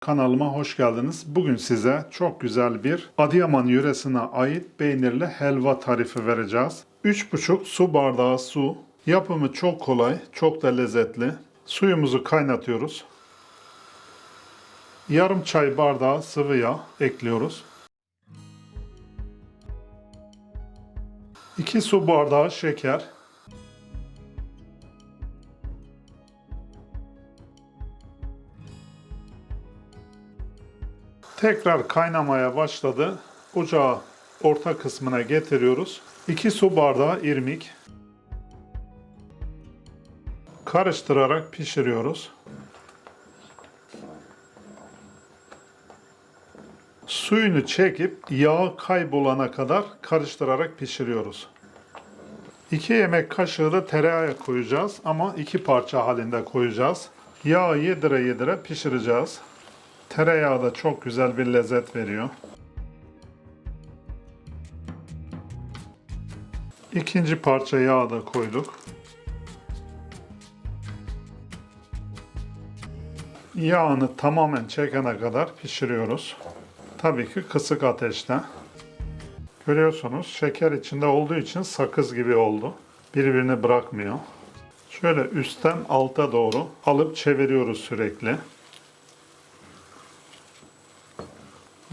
Kanalıma hoş geldiniz. Bugün size çok güzel bir Adıyaman yöresine ait peynirli helva tarifi vereceğiz. 3,5 su bardağı su. Yapımı çok kolay, çok da lezzetli. Suyumuzu kaynatıyoruz. Yarım çay bardağı sıvı yağ ekliyoruz. 2 su bardağı şeker. Tekrar kaynamaya başladı. Ocağı orta kısmına getiriyoruz. 2 su bardağı irmik. Karıştırarak pişiriyoruz. Suyunu çekip yağı kaybolana kadar karıştırarak pişiriyoruz. 2 yemek kaşığı da tereyağı koyacağız ama iki parça halinde koyacağız. Yağı yedire yedire pişireceğiz. Tereyağı da çok güzel bir lezzet veriyor. İkinci parça yağ da koyduk. Yağını tamamen çekene kadar pişiriyoruz. Tabii ki kısık ateşte. Görüyorsunuz şeker içinde olduğu için sakız gibi oldu. Birbirini bırakmıyor. Şöyle üstten alta doğru alıp çeviriyoruz sürekli.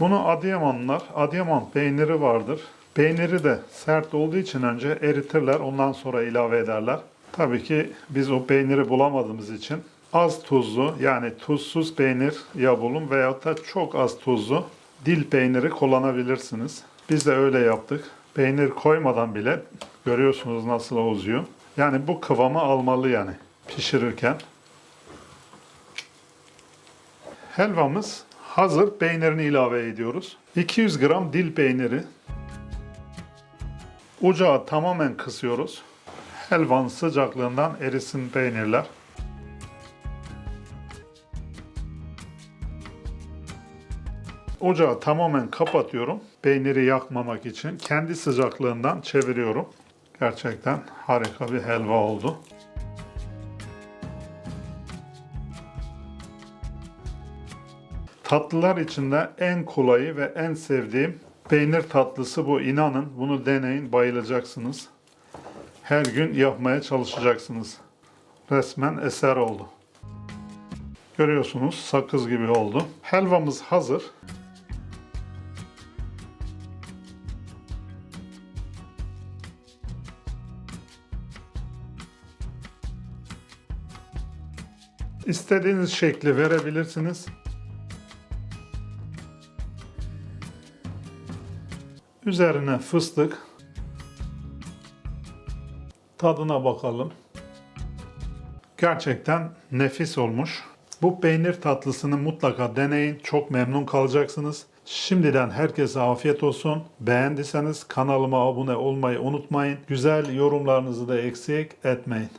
Bunu Adıyamanlılar, Adıyaman peyniri vardır. Peyniri de sert olduğu için önce eritirler, ondan sonra ilave ederler. Tabii ki biz o peyniri bulamadığımız için az tuzlu yani tuzsuz peynir ya bulun veyahut da çok az tuzlu dil peyniri kullanabilirsiniz. Biz de öyle yaptık. Peynir koymadan bile görüyorsunuz nasıl uzuyor. Yani bu kıvamı almalı yani pişirirken. Helvamız hazır. Peynirini ilave ediyoruz. 200 gram dil peyniri. Ocağı tamamen kısıyoruz. Helvanın sıcaklığından erisin peynirler. Ocağı tamamen kapatıyorum. Peyniri yakmamak için kendi sıcaklığından çeviriyorum. Gerçekten harika bir helva oldu. Tatlılar içinde en kolayı ve en sevdiğim peynir tatlısı bu. İnanın bunu deneyin bayılacaksınız. Her gün yapmaya çalışacaksınız. Resmen eser oldu. Görüyorsunuz sakız gibi oldu. Helvamız hazır. İstediğiniz şekli verebilirsiniz. Üzerine fıstık. Tadına bakalım. Gerçekten nefis olmuş. Bu peynir tatlısını mutlaka deneyin. Çok memnun kalacaksınız. Şimdiden herkese afiyet olsun. Beğendiyseniz kanalıma abone olmayı unutmayın. Güzel yorumlarınızı da eksik etmeyin.